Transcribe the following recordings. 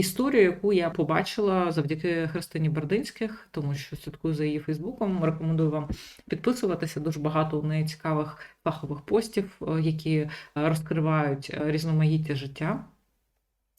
історію, яку я побачила завдяки Христині Бердинських, тому що слідкую за її Фейсбуком. Рекомендую вам підписуватися. Дуже багато у неї цікавих фахових постів, е, які е, розкривають е, різноманіття життя.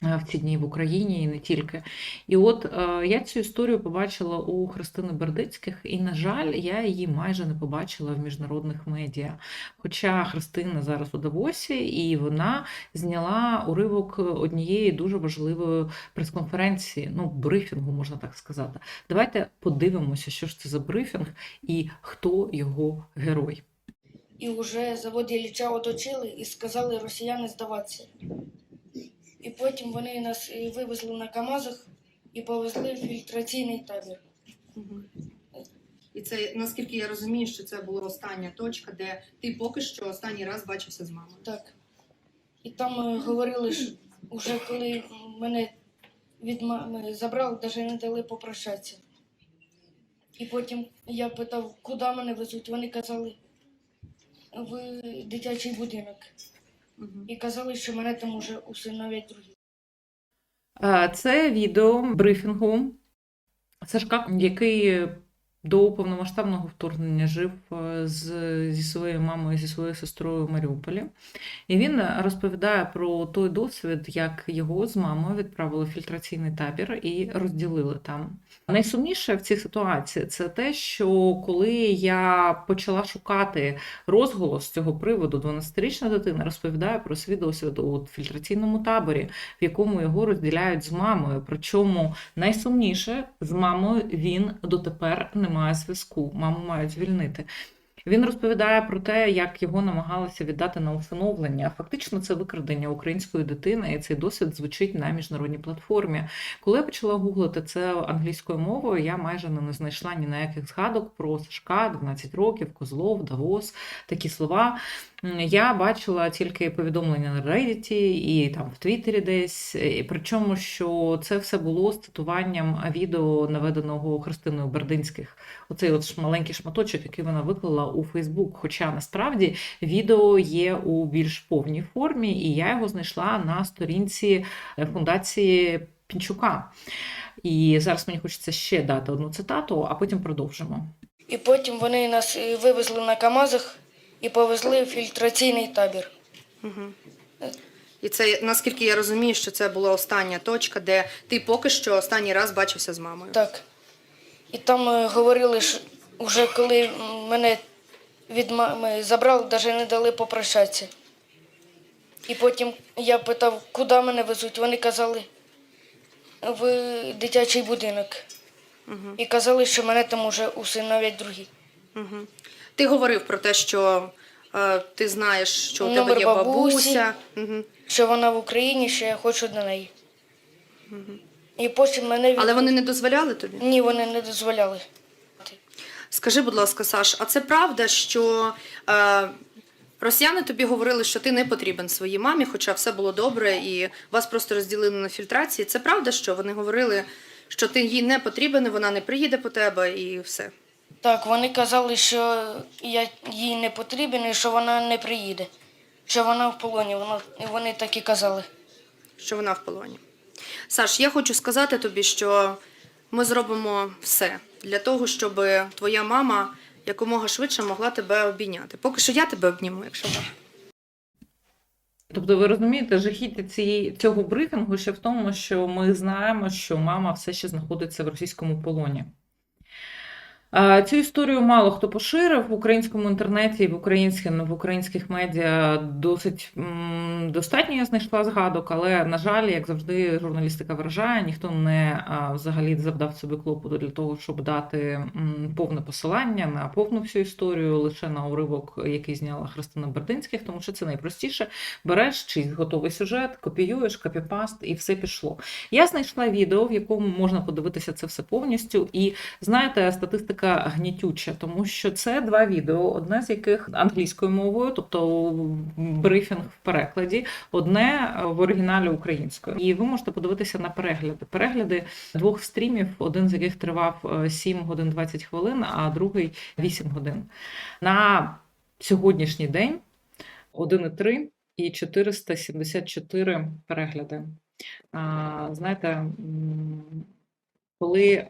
Е, В ці дні в Україні і не тільки. І от е, я цю історію побачила у Христини Бердицьких, і, на жаль, я її майже не побачила в міжнародних медіа. Хоча Христина зараз у Давосі, і вона зняла уривок однієї дуже важливої прес-конференції, ну, брифінгу, можна так сказати. Давайте подивимося, що ж це за брифінг і хто його герой. І вже завод Ілліча оточили і сказали росіяни здаватися. І потім вони нас вивезли на КАМАЗах і повезли в фільтраційний табір. І це наскільки я розумію, що це була остання точка, де ти поки що останній раз бачився з мамою. Так. І там е, говорили, що вже коли мене від мами забрали, навіть не дали попрощатися. І потім я питав, куди мене везуть. Вони казали, в дитячий будинок. І казали, що мене там уже усиновлять другі. Це відео брифінгу Сашка, який до повномасштабного вторгнення жив е, з, зі своєю мамою, зі своєю сестрою в Маріуполі. І він розповідає про той досвід, як його з мамою відправили в фільтраційний табір і розділили там. Найсумніше в цій ситуації це те, що коли я почала шукати розголос цього приводу, 12-річна дитина розповідає про свій досвід у фільтраційному таборі, в якому його розділяють з мамою. Причому найсумніше з мамою він дотепер не має зв'язку. Маму мають звільнити. Він розповідає про те, як його намагалися віддати на усиновлення. Фактично, це викрадення української дитини, і цей досвід звучить на міжнародній платформі. Коли я почала гуглити це англійською мовою, я майже не знайшла ні на яких згадок про Сашка, 12 років, Козлов, Давос, такі слова. Я бачила тільки повідомлення на Reddit і там в Твіттері десь. Причому, що це все було з цитуванням відео, наведеного Христиною Бердинських. Оцей от маленький шматочок, який вона виклала у Фейсбук. Хоча насправді відео є у більш повній формі, і я його знайшла на сторінці е, фундації Пінчука. І зараз мені хочеться ще дати одну цитату, а потім продовжимо. І потім вони нас вивезли на КАМАЗах і повезли в фільтраційний табір. Мгм. І це наскільки я розумію, що це була остання точка, де ти поки що останній раз бачився з мамою. Так. І там е, говорили, що вже коли мене від мами забрали, навіть не дали попрощатися. І потім я питав, куди мене везуть. Вони казали в дитячий будинок. Мгм. І казали, що мене там уже усиновлять другі. Мгм. Ти говорив про те, що е, ти знаєш, що у тебе Номер є бабусі. бабуся. Мгм. Що вона в Україні, що я хочу до неї. І потім мене від... Але вони не дозволяли тобі? Ні, вони не дозволяли. Скажи, будь ласка, Саш, а це правда, що е, росіяни тобі говорили, що ти не потрібен своїй мамі, хоча все було добре, і вас просто розділили на фільтрації. Це правда, що вони говорили, що ти їй не потрібен, і вона не приїде по тебе, і все. Так, вони казали, що я їй не потрібен і що вона не приїде. Що вона в полоні. Воно, і вони так і казали. що вона в полоні. Саш, я хочу сказати тобі, що ми зробимо все для того, щоб твоя мама якомога швидше могла тебе обійняти. Поки що я тебе обніму, якщо можна. Тобто, ви розумієте, жахіття цієї цього брифінгу ще в тому, що ми знаємо, що мама все ще знаходиться в російському полоні. Цю історію мало хто поширив в українському інтернеті в українських, в українських медіа досить достатньо я знайшла згадок, але, на жаль, як завжди, журналістика вражає, ніхто не взагалі завдав собі клопоту для того, щоб дати повне посилання на повну всю історію, лише на уривок, який зняла Христина Бердинських, тому що це найпростіше. Береш чийсь готовий сюжет, копіюєш, копіпаст, і все пішло. Я знайшла відео, в якому можна подивитися це все повністю. І знаєте, статистика гнітюча, тому що це два відео, одне з яких англійською мовою, тобто брифінг в перекладі, одне в оригіналі українською. І ви можете подивитися на перегляди. Перегляди двох стрімів, один з яких тривав е, 7 годин 20 хвилин, а другий 8 годин. На сьогоднішній день 1,3 і 474 перегляди. Знаєте, коли е,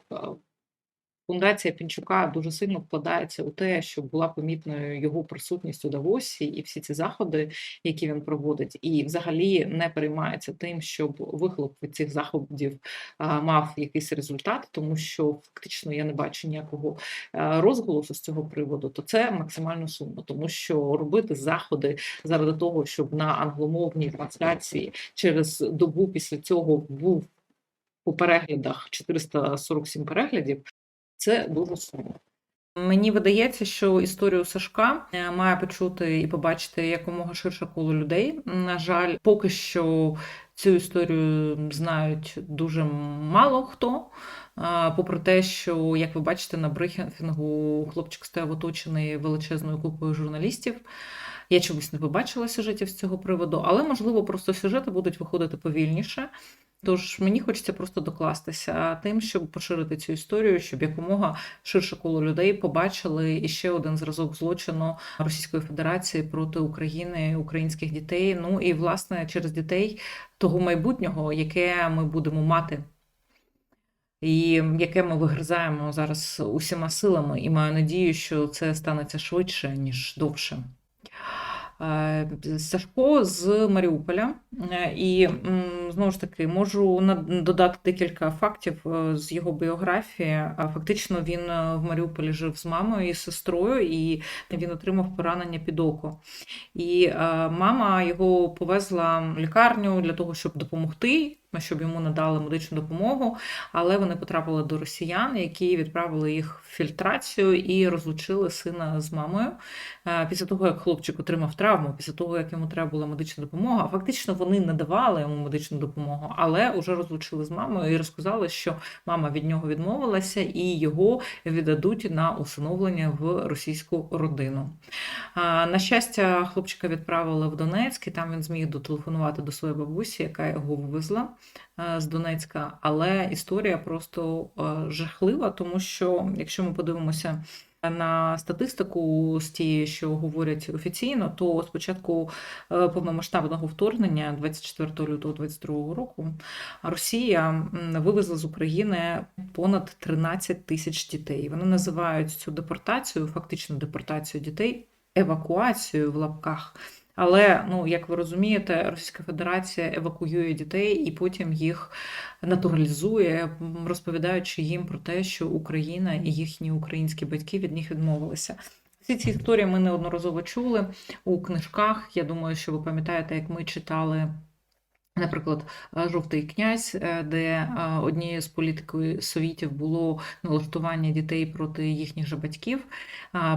фундація Пінчука дуже сильно вкладається у те, щоб була помітною його присутність у Давосі і всі ці заходи, які він проводить, і взагалі не переймається тим, щоб вихлоп від цих заходів мав якийсь результат, тому що фактично я не бачу ніякого розголосу з цього приводу, то це максимально сумно, тому що робити заходи заради того, щоб на англомовній трансляції через добу після цього був у переглядах 447 переглядів, це дуже сумно. Мені видається, що історію Сашка е, має почути і побачити якомога ширше коло людей. На жаль, поки що цю історію знають дуже мало хто. Попри те, що, як ви бачите, на брифінгу хлопчик стояв оточений величезною купою журналістів. Я чомусь не побачила сюжетів з цього приводу, але можливо просто сюжети будуть виходити повільніше. Тож мені хочеться просто докластися тим, щоб поширити цю історію, щоб якомога ширше коло людей побачили іще один зразок злочину Російської Федерації проти України, українських дітей. Ну і власне через дітей того майбутнього, яке ми будемо мати. І яке ми вигризаємо зараз усіма силами, і маю надію, що це станеться швидше, ніж довше. Е, Сашко з Маріуполя, Е, і знову ж таки можу додати декілька фактів е, з його біографії. Фактично він в Маріуполі жив з мамою і сестрою, і він отримав поранення під око. І мама його повезла в лікарню для того, щоб допомогти, щоб йому надали медичну допомогу. Але вони потрапили до росіян, які відправили їх в фільтрацію і розлучили сина з мамою. Е, Після того, як хлопчик отримав травму, після того, як йому треба була медична допомога, фактично вони не давали йому медичну допомогу, але вже розлучили з мамою і розказали, що мама від нього відмовилася і його віддадуть на усиновлення в російську родину. На щастя, хлопчика відправили в Донецьк, і там він зміг дотелефонувати до своєї бабусі, яка його вивезла е, з Донецька. Але історія просто е, жахлива, тому що якщо ми подивимося. На статистику з тієї, що говорять офіційно, то спочатку е, повномасштабного вторгнення 24 лютого 2022 року Росія вивезла з України понад 13 тисяч дітей. Вони називають цю депортацію, фактично депортацію дітей, евакуацією в лапках. Але, ну, як ви розумієте, Російська Федерація евакуює дітей і потім їх натуралізує, розповідаючи їм про те, що Україна і їхні українські батьки від них відмовилися. Всі ці історії ми неодноразово чули у книжках. Я думаю, що ви пам'ятаєте, як ми читали. Наприклад, е, жовтий князь, е, де е, однією з політикою совітів було налаштування дітей проти їхніх же батьків,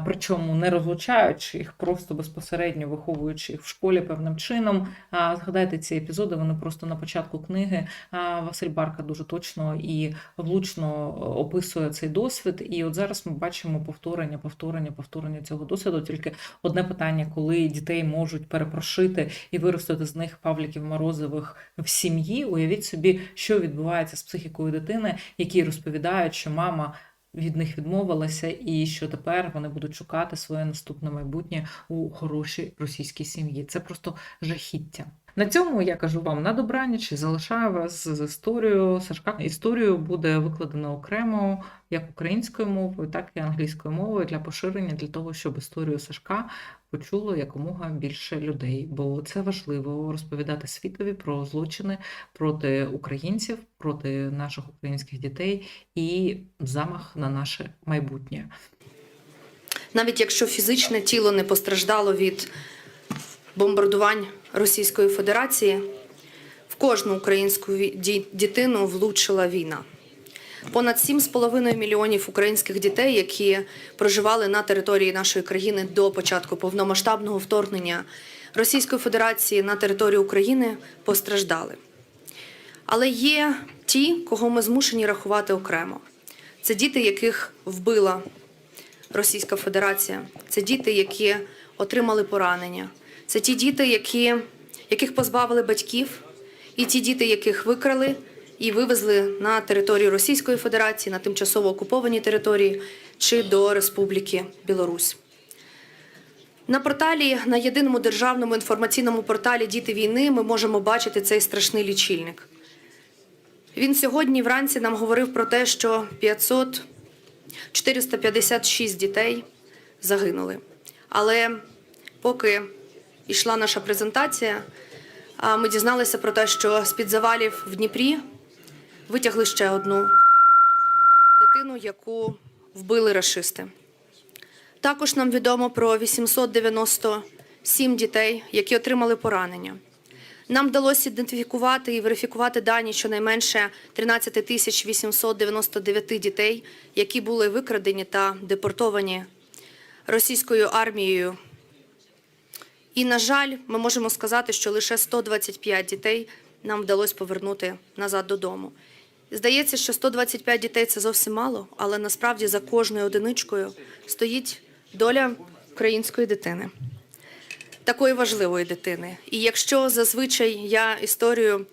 причому не розлучаючи їх, просто безпосередньо виховуючи їх в школі певним чином. Згадайте ці епізоди, вони просто на початку книги. Василь Барка дуже точно і влучно описує цей досвід. І от зараз ми бачимо повторення, повторення, повторення цього досвіду. Тільки одне питання, коли дітей можуть перепрошити і виростити з них Павліків Морозових в сім'ї. Уявіть собі, що відбувається з психікою дитини, які розповідають, що мама. Від них відмовилася, і що тепер вони будуть шукати своє наступне майбутнє у хорошій російській сім'ї. Це просто жахіття. На цьому я кажу вам на добраніч залишаю вас з історією Сашка. Історію буде викладено окремо як українською мовою, так і англійською мовою для поширення, для того, щоб історію Сашка почуло якомога більше людей. Бо це важливо розповідати світові про злочини проти українців, проти наших українських дітей і замах на наше майбутнє. Навіть якщо фізичне тіло не постраждало від бомбардувань Російської Федерації, в кожну українську ві- ді- дитину влучила війна. Понад 7,5 мільйонів українських дітей, які проживали на території нашої країни до початку повномасштабного вторгнення Російської Федерації на територію України, постраждали. Але є ті, кого ми змушені рахувати окремо. Це діти, яких вбила Російська Федерація. Це діти, які отримали поранення. Це ті діти, які, яких позбавили батьків, і ті діти, яких викрали і вивезли на територію Російської Федерації, на тимчасово окуповані території чи до Республіки Білорусь. На порталі, на єдиному державному інформаційному порталі Діти війни ми можемо бачити цей страшний лічильник. Він сьогодні вранці нам говорив про те, що 500 456 дітей загинули. Але поки йшла наша презентація, ми дізналися про те, що з-під завалів в Дніпрі витягли ще одну дитину, яку вбили рашисти. Також нам відомо про 897 дітей, які отримали поранення. Нам вдалося ідентифікувати і верифікувати дані щонайменше 13 тисяч 899 дітей, які були викрадені та депортовані російською армією. І, на жаль, ми можемо сказати, що лише 125 дітей нам вдалося повернути назад додому. Здається, що 125 дітей це зовсім мало, але насправді за кожною одиничкою стоїть доля української дитини такої важливої дитини. І якщо зазвичай я історію,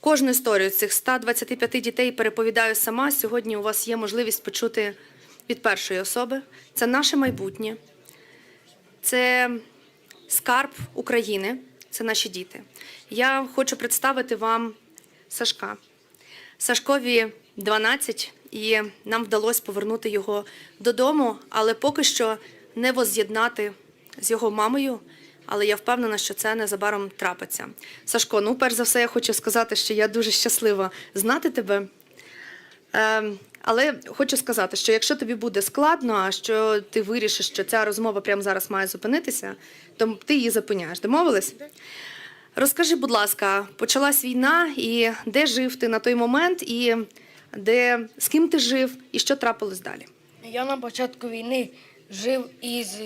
кожну історію цих 125 дітей переповідаю сама, сьогодні у вас є можливість почути від першої особи. Це наше майбутнє, це скарб України, це наші діти. Я хочу представити вам Сашка. Сашкові 12, і нам вдалося повернути його додому, але поки що не воз'єднати з його мамою. Але я впевнена, що це незабаром трапиться. Сашко, ну перш за все, я хочу сказати, що я дуже щаслива знати тебе. Ем, але хочу сказати, що якщо тобі буде складно, а що ти вирішиш, що ця розмова прямо зараз має зупинитися, то ти її зупиняєш. Домовились? Розкажи, будь ласка, почалась війна, і де жив ти на той момент, і де з ким ти жив, і що трапилось далі? Я на початку війни жив із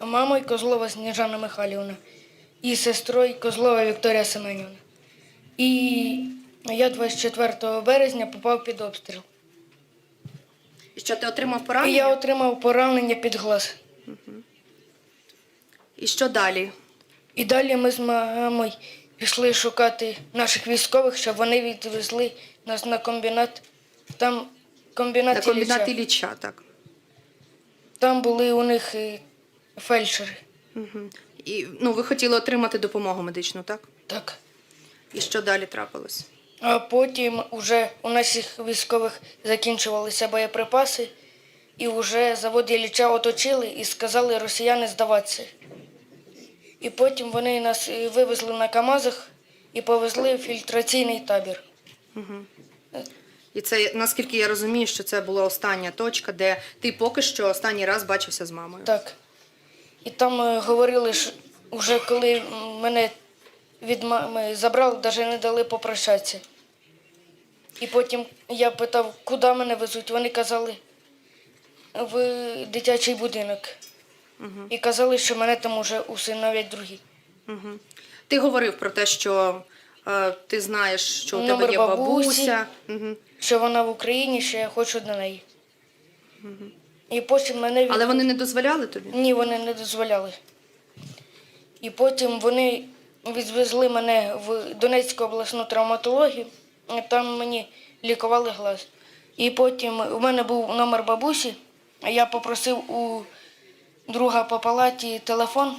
мамою Козлова Сніжана Михайлівна і сестрою Козлова Вікторія Семенівна. І я 24 березня попав під обстріл. І що ти отримав І поранення? я отримав поранення під глаз. І що далі? І далі ми з мамою пішли шукати наших військових, щоб вони відвезли нас на комбінат. Там комбінат, На комбінат Ілліча. Ілліча, так. Там були у них е, фельдшери. Угу. І ну, ви хотіли отримати допомогу медичну, так? Так. І що далі трапилось? А потім уже у наших військових закінчувалися боєприпаси, і вже завод Ілліча оточили і сказали росіяни здаватися. І потім вони нас е, вивезли на КАМАЗах і повезли в фільтраційний табір. І це, наскільки я розумію, що це була остання точка, де ти поки що останній раз бачився з мамою. Так. І там е, говорили, що вже коли мене від мами забрали, навіть не дали попрощатися. І потім я питав, куди мене везуть. Вони казали, в дитячий будинок. І казали, що мене там уже усиновлять другі. Угу. Ти говорив про те, що е, ти знаєш, що у тебе є бабусі. бабуся. Угу. Що вона в Україні, що я хочу до неї. І потім мене від... Але вони не дозволяли тобі? Ні, вони не дозволяли. І потім вони відвезли мене в Донецьку обласну травматологію, і там мені лікували глаз. І потім у мене був номер бабусі, я попросив у друга по палаті телефон,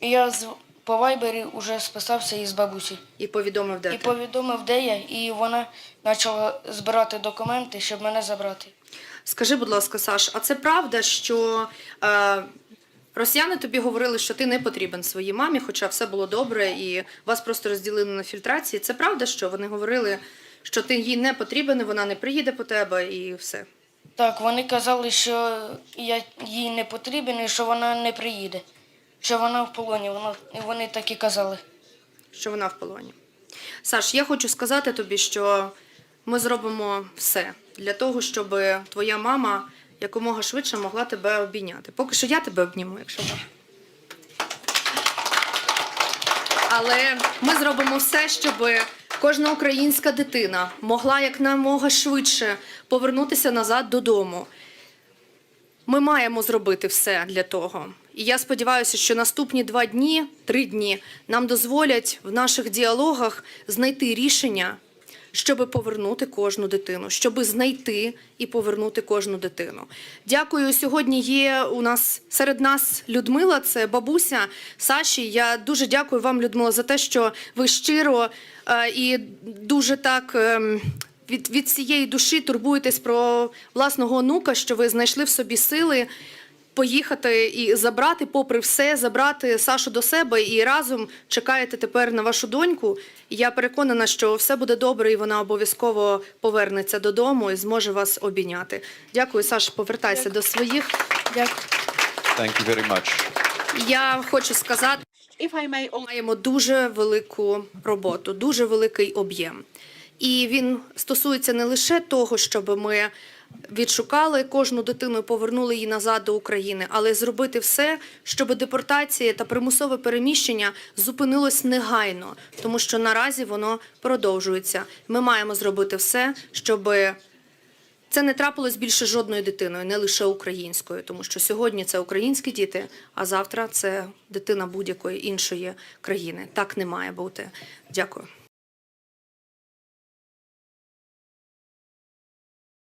і я з- по вайбері вже списався із бабусі. І повідомив, де І ти. повідомив, де я, і вона почала збирати документи, щоб мене забрати. Скажи, будь ласка, Саш, а це правда, що е, росіяни тобі говорили, що ти не потрібен своїй мамі, хоча все було добре, і вас просто розділили на фільтрації. Це правда, що вони говорили, що ти їй не потрібен, і вона не приїде по тебе, і все. Так, вони казали, що я їй не потрібен і що вона не приїде, що вона в полоні. Воно, і вони так і казали. що вона в полоні. Саш, я хочу сказати тобі, що ми зробимо все для того, щоб твоя мама якомога швидше могла тебе обійняти. Поки що я тебе обніму, якщо можна. Але ми зробимо все, щоб кожна українська дитина могла якнаймога швидше повернутися назад додому. Ми маємо зробити все для того. І я сподіваюся, що наступні два дні, три дні нам дозволять в наших діалогах знайти рішення, щоб повернути кожну дитину, щоб знайти і повернути кожну дитину. Дякую. Сьогодні є у нас серед нас Людмила, це бабуся Саші. Я дуже дякую вам, Людмила, за те, що ви щиро е, і дуже так. ем, від, від всієї душі турбуєтесь про власного онука, що ви знайшли в собі сили поїхати і забрати, попри все, забрати Сашу до себе і разом чекаєте тепер на вашу доньку. Я переконана, що все буде добре, і вона обов'язково повернеться додому і зможе вас обійняти. Дякую, Саша. Повертайся до своїх. Дякую. Thank you very much. Я хочу сказати, If I may маємо дуже велику роботу, дуже великий об'єм. І він стосується не лише того, щоб ми відшукали кожну дитину і повернули її назад до України, але зробити все, щоб депортація та примусове переміщення зупинилось негайно, тому що наразі воно продовжується. Ми маємо зробити все, щоб це не трапилось більше жодною дитиною, не лише українською, тому що сьогодні це українські діти, а завтра це дитина будь-якої іншої країни. Так не має бути. Дякую.